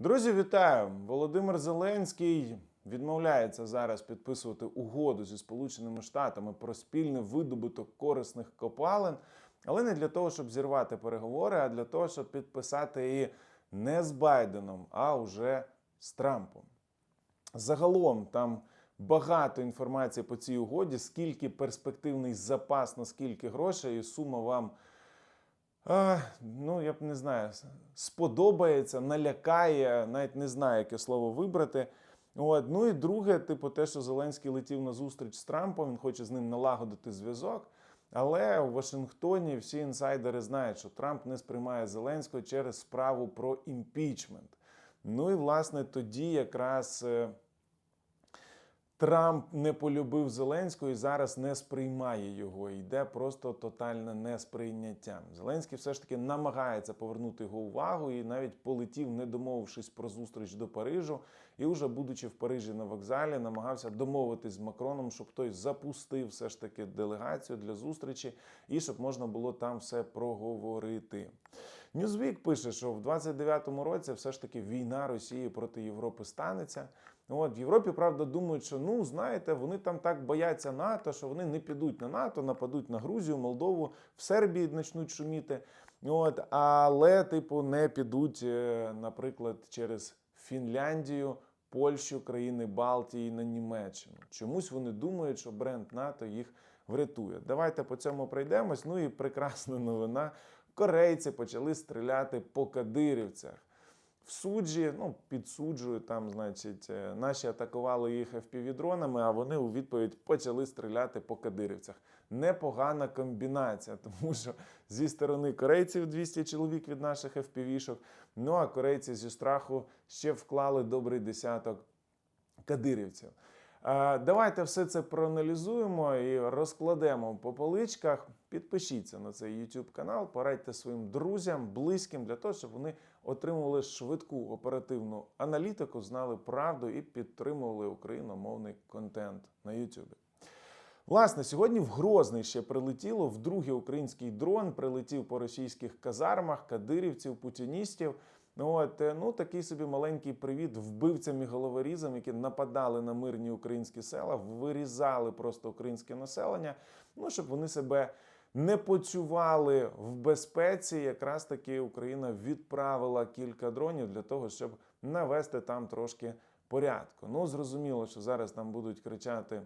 Друзі, вітаю! Володимир Зеленський відмовляється зараз підписувати угоду зі Сполученими Штатами про спільний видобуток корисних копалин, але не для того, щоб зірвати переговори, а для того, щоб підписати її не з Байденом, а уже з Трампом. Загалом там багато інформації по цій угоді, скільки перспективний запас, на скільки грошей, і сума вам. А, ну, я б не знаю, сподобається, налякає, навіть не знаю, яке слово вибрати. От. Ну і друге, типу, те, що Зеленський летів на зустріч з Трампом, він хоче з ним налагодити зв'язок. Але у Вашингтоні всі інсайдери знають, що Трамп не сприймає Зеленського через справу про імпічмент. Ну і власне тоді якраз. Трамп не полюбив Зеленського і зараз не сприймає його. Йде просто тотальне несприйняття. Зеленський все ж таки намагається повернути його увагу і навіть полетів, не домовившись про зустріч до Парижу. І вже будучи в Парижі на вокзалі, намагався домовитись з Макроном, щоб той запустив все ж таки делегацію для зустрічі і щоб можна було там все проговорити. Ньюзвік пише, що в 29-му році все ж таки війна Росії проти Європи станеться. От в Європі, правда, думають, що ну знаєте, вони там так бояться НАТО, що вони не підуть на НАТО, нападуть на Грузію, Молдову, в Сербії почнуть шуміти. От, але, типу, не підуть, е, наприклад, через Фінляндію, Польщу, країни Балтії на Німеччину. Чомусь вони думають, що бренд НАТО їх врятує. Давайте по цьому пройдемось. Ну і прекрасна новина. Корейці почали стріляти по кадирівцях. В суджі, ну, підсуджую, там, значить, е, наші атакували їх FPV-дронами, а вони у відповідь почали стріляти по кадирівцях. Непогана комбінація, тому що зі сторони корейців 200 чоловік від наших FPV-шок, ну а корейці зі страху ще вклали добрий десяток кадирівців. Е, Давайте все це проаналізуємо і розкладемо по поличках. Підпишіться на цей YouTube канал, порадьте своїм друзям, близьким для того, щоб вони отримували швидку оперативну аналітику, знали правду і підтримували україномовний контент на YouTube. Власне, сьогодні в Грозний ще прилетіло вдруге український дрон прилетів по російських казармах, кадирівців, путіністів. Ну, От, е, ну такий собі маленький привіт вбивцям і головорізам, які нападали на мирні українські села, вирізали просто українське населення, ну щоб вони себе не почували в безпеці. Якраз таки Україна відправила кілька дронів для того, щоб навести там трошки порядку. Ну зрозуміло, що зараз там будуть кричати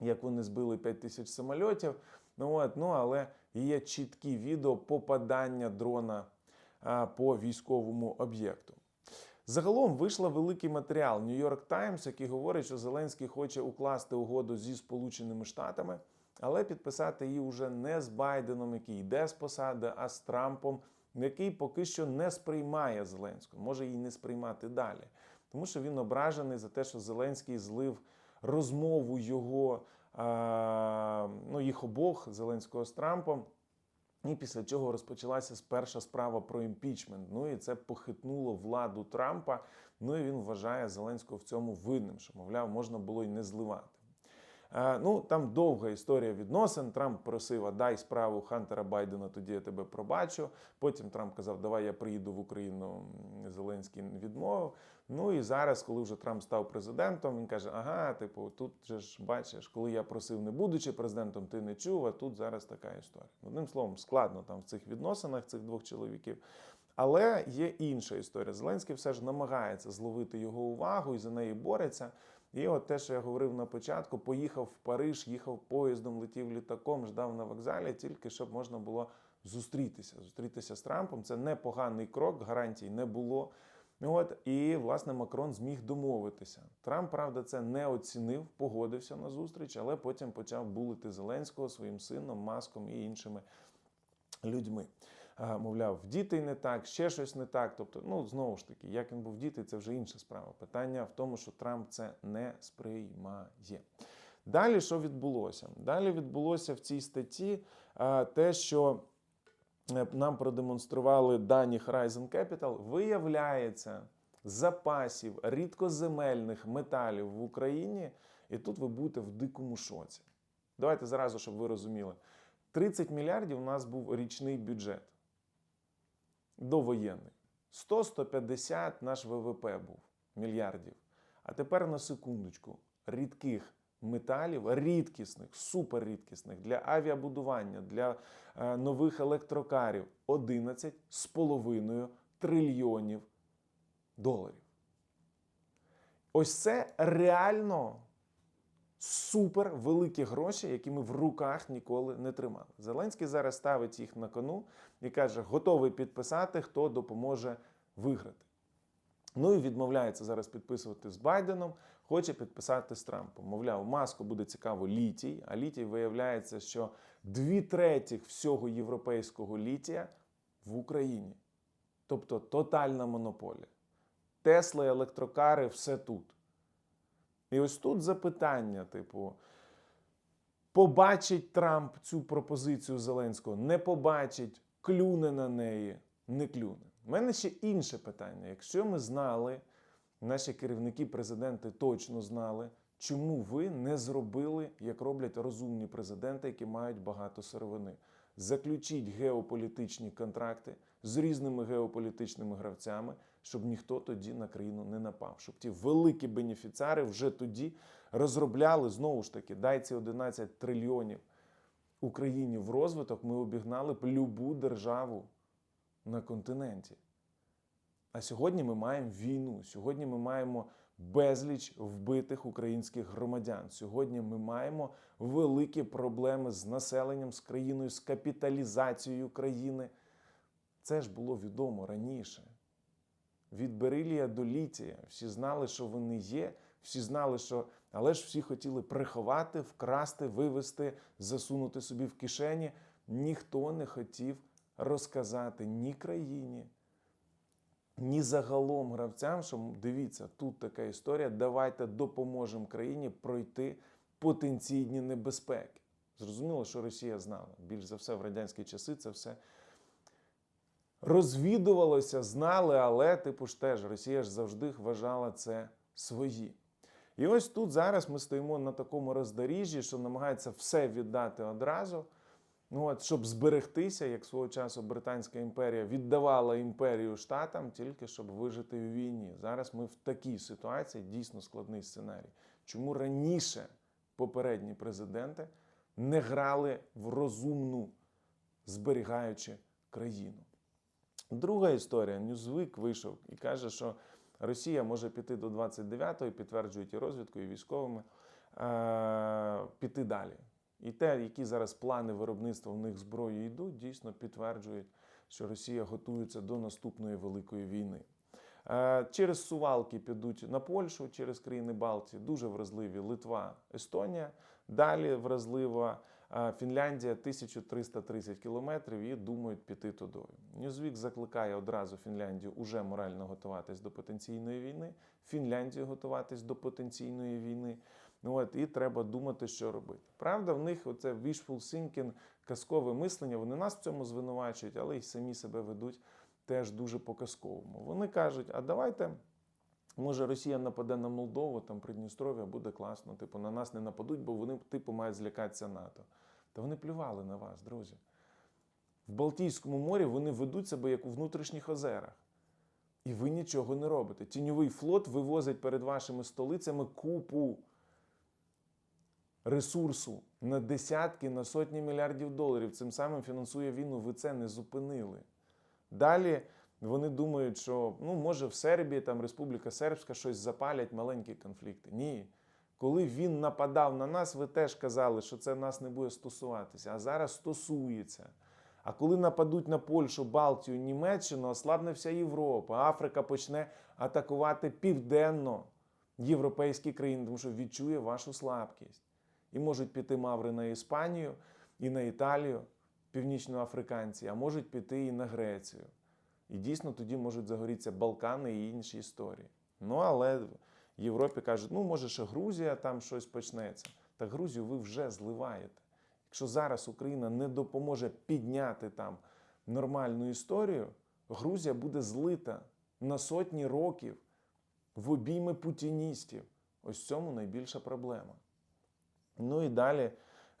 як вони збили 5 тисяч самольотів. Ну, от, ну, але є чіткі відео попадання дрона по військовому об'єкту. Загалом вийшла великий матеріал York Times, який говорить, що Зеленський хоче укласти угоду зі Сполученими Штатами, але підписати її вже не з Байденом, який йде з посади, а з Трампом, який поки що не сприймає Зеленського, може її не сприймати далі. Тому що він ображений за те, що Зеленський злив розмову його, ну, їх обох Зеленського з Трампом. І після чого розпочалася перша справа про імпічмент. Ну і це похитнуло владу Трампа. Ну і він вважає Зеленського в цьому винним, що, мовляв, можна було й не зливати. Е, Ну, там довга історія відносин. Трамп просив, дай справу Хантера Байдена, тоді я тебе пробачу. Потім Трамп казав, давай я приїду в Україну. Зеленський відмовив. Ну і зараз, коли вже Трамп став президентом, він каже: Ага, типу, тут же ж бачиш, коли я просив, не будучи президентом, ти не чув, а тут зараз така історія. Одним словом, складно там в цих відносинах цих двох чоловіків. Але є інша історія. Зеленський все ж намагається зловити його увагу і за неї бореться. І от те, що я говорив на початку, поїхав в Париж, їхав поїздом, летів літаком, ждав на вокзалі, тільки щоб можна було зустрітися. Зустрітися з Трампом. Це непоганий крок, гарантій не було. Ну От і власне Макрон зміг домовитися. Трамп, правда, це не оцінив, погодився на зустріч, але потім почав булити Зеленського своїм сином, маском і іншими людьми. А, Мовляв, дітей не так, ще щось не так. Тобто, ну знову ж таки, як він був дітей, це вже інша справа. Питання в тому, що Трамп це не сприймає. Далі що відбулося? Далі відбулося в цій статті те, що е, нам продемонстрували дані Horizon Capital, виявляється, запасів рідкоземельних металів в Україні, і тут ви будете в дикому шоці. Давайте зразу, щоб ви розуміли. 30 мільярдів у нас був річний бюджет довоєнний. 100-150 наш ВВП був мільярдів. А тепер на секундочку рідких металів, рідкісних, суперрідкісних для авіабудування, для е, нових електрокарів 11,5 трильйонів доларів. Ось це реально супер великі гроші, які ми в руках ніколи не тримали. Зеленський зараз ставить їх на кону і каже, готовий підписати, хто допоможе виграти. Ну і відмовляється зараз підписувати з Байденом, хоче підписати з Трампом. Мовляв, маску буде цікаво літій, а літій виявляється, що дві третіх всього європейського літія в Україні. Тобто тотальна монополія. Тесла, електрокари, все тут. І ось тут запитання, типу, побачить Трамп цю пропозицію Зеленського, не побачить, клюне на неї, не клюне. У мене ще інше питання. Якщо ми знали, наші керівники, президенти точно знали, чому ви не зробили, як роблять розумні президенти, які мають багато сировини. Заключіть геополітичні контракти з різними геополітичними гравцями, щоб ніхто тоді на країну не напав, щоб ті великі бенефіціари вже тоді розробляли знову ж таки, дай ці 11 трильйонів Україні в розвиток, ми обігнали б любу державу на континенті. А сьогодні ми маємо війну. Сьогодні ми маємо безліч вбитих українських громадян. Сьогодні ми маємо великі проблеми з населенням, з країною, з капіталізацією країни. Це ж було відомо раніше. Від берилія до літія. Всі знали, що вони є, всі знали, що. Але ж всі хотіли приховати, вкрасти, вивести, засунути собі в кишені. Ніхто не хотів розказати ні країні, ні загалом гравцям, що дивіться, тут така історія. Давайте допоможемо країні пройти потенційні небезпеки. Зрозуміло, що Росія знала. Більш за все, в радянські часи це все розвідувалося, знали, але типу ж теж Росія ж завжди вважала це свої. І ось тут зараз ми стоїмо на такому роздоріжжі, що намагається все віддати одразу. Ну от, щоб зберегтися, як свого часу Британська імперія віддавала імперію штатам тільки щоб вижити у війні. Зараз ми в такій ситуації дійсно складний сценарій. Чому раніше попередні президенти не грали в розумну, зберігаючи країну? Друга історія. Ньюзвик вийшов і каже, що Росія може піти до 29-го, підтверджують і розвідкою, і військовими, е- піти далі. І те, які зараз плани виробництва в них зброї йдуть, дійсно підтверджують, що Росія готується до наступної великої війни. Е, Через Сувалки підуть на Польщу, через країни Балтії, дуже вразливі Литва, Естонія. Далі вразлива Фінляндія 1330 кілометрів і думають піти тудою. Ньюзвік закликає одразу Фінляндію уже морально готуватись до потенційної війни, Фінляндію готуватись до потенційної війни. Ну от і треба думати, що робити. Правда, в них оце wishful thinking, казкове мислення. Вони нас в цьому звинувачують, але й самі себе ведуть теж дуже по-казковому. Вони кажуть: а давайте. Може, Росія нападе на Молдову, там Придністров'я буде класно. Типу, на нас не нападуть, бо вони типу мають злякатися НАТО. Та вони плювали на вас, друзі. В Балтійському морі вони ведуть себе як у внутрішніх озерах. І ви нічого не робите. Тіньовий флот вивозить перед вашими столицями купу ресурсу на десятки, на сотні мільярдів доларів. Цим самим фінансує війну. Ви це не зупинили. Далі вони думають, що ну, може в Сербії, там Республіка Сербська щось запалять маленькі конфлікти. Ні. Коли він нападав на нас, ви теж казали, що це нас не буде стосуватися, а зараз стосується. А коли нападуть на Польщу, Балтію, Німеччину, ослабне вся Європа. Африка почне атакувати південно європейські країни, тому що відчує вашу слабкість. І можуть піти маври на Іспанію і на Італію, північноафриканці, а можуть піти і на Грецію. І дійсно тоді можуть загорітися Балкани і інші історії. Ну але в Європі кажуть, ну може ще Грузія там щось почнеться. Та Грузію ви вже зливаєте. Якщо зараз Україна не допоможе підняти там нормальну історію, Грузія буде злита на сотні років в обійми путіністів. Ось в цьому найбільша проблема. Ну і далі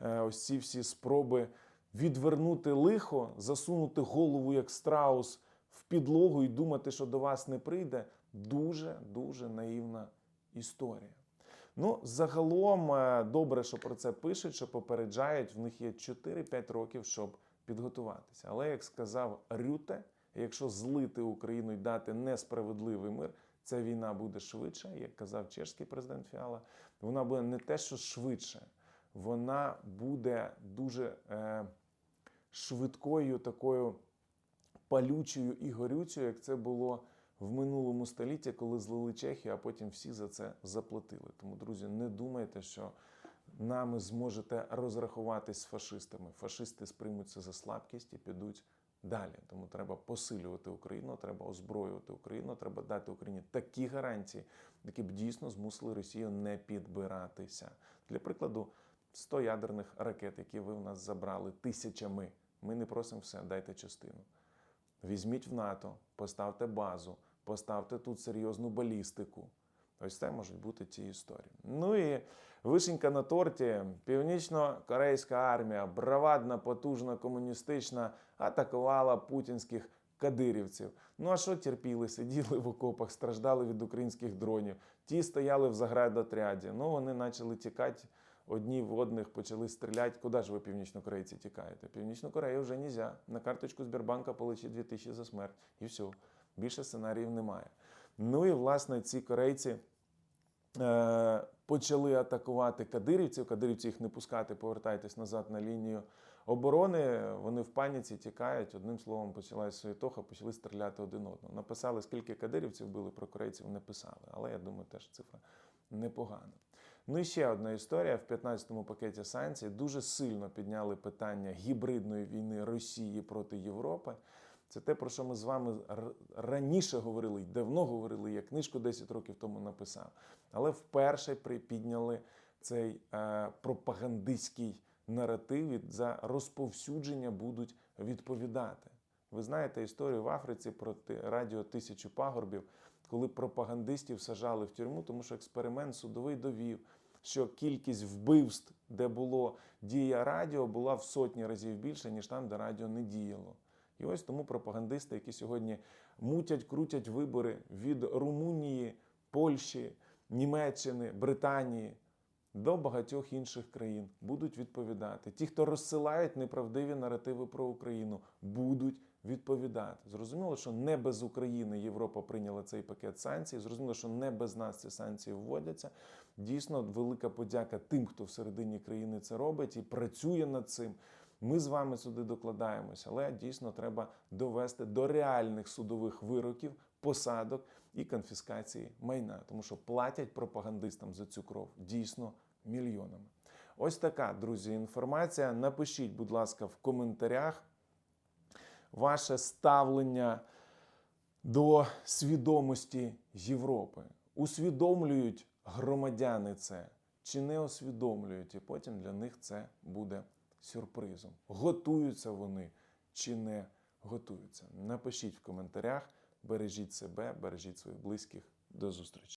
е, ось ці всі спроби відвернути лихо, засунути голову як страус в підлогу і думати, що до вас не прийде, дуже дуже наївна історія. Ну, загалом е, добре, що про це пишуть, що попереджають. В них є 4-5 років, щоб підготуватися. Але як сказав Рюте, якщо злити Україну і дати несправедливий мир, ця війна буде швидше, як казав чешський президент Фіала. Вона буде не те, що швидше, вона буде дуже е, швидкою, такою палючою і горючою, як це було в минулому столітті, коли злили Чехію, а потім всі за це заплатили. Тому, друзі, не думайте, що нами зможете розрахуватись з фашистами. Фашисти сприймуть це за слабкість і підуть далі. Тому треба посилювати Україну, треба озброювати Україну, треба дати Україні такі гарантії, які б дійсно змусили Росію не підбиратися. Для прикладу, 100 ядерних ракет, які ви в нас забрали тисячами. Ми не просимо все, дайте частину. Візьміть в НАТО, поставте базу, поставте тут серйозну балістику. Ось це можуть бути ті історії. Ну і вишенька на торті. Північно-корейська армія, бравадна, потужна, комуністична, атакувала путінських кадирівців. Ну а що терпіли? Сиділи в окопах, страждали від українських дронів. Ті стояли в заградотряді. Ну вони почали тікати. Одні в одних почали стріляти. Куди ж ви, північнокорейці, тікаєте? Північну Корею вже нельзя. На карточку Сбербанка полечить 2000 за смерть. І все. Більше сценаріїв немає. Ну і власне ці корейці е, почали атакувати кадирівців. Кадирівці їх не пускати, повертайтесь назад на лінію оборони. Вони в паніці тікають. Одним словом, почалась суєтоха, почали стріляти один одного. Написали, скільки кадирівців були, про корейців не писали. Але я думаю, теж цифра непогана. Ну і ще одна історія в 15-му пакеті санкцій дуже сильно підняли питання гібридної війни Росії проти Європи. Це те, про що ми з вами раніше говорили, й давно говорили, я книжку 10 років тому написав. Але вперше підняли цей е, пропагандистський наратив і за розповсюдження будуть відповідати. Ви знаєте історію в Африці про радіо Тисячу пагорбів, коли пропагандистів сажали в тюрму, тому що експеримент судовий довів, що кількість вбивств, де було дія радіо, була в сотні разів більше, ніж там, де радіо не діяло. І ось тому пропагандисти, які сьогодні мутять, крутять вибори від Румунії, Польщі, Німеччини, Британії до багатьох інших країн, будуть відповідати. Ті, хто розсилають неправдиві наративи про Україну, будуть відповідати. Зрозуміло, що не без України Європа прийняла цей пакет санкцій. Зрозуміло, що не без нас ці санкції вводяться. Дійсно, велика подяка тим, хто всередині країни це робить і працює над цим. Ми з вами сюди докладаємося, але дійсно треба довести до реальних судових вироків, посадок і конфіскації майна, тому що платять пропагандистам за цю кров дійсно мільйонами. Ось така, друзі, інформація. Напишіть, будь ласка, в коментарях ваше ставлення до свідомості Європи. Усвідомлюють громадяни це чи не усвідомлюють, і потім для них це буде сюрпризом. Готуються вони чи не готуються. Напишіть в коментарях, бережіть себе, бережіть своїх близьких. До зустрічі.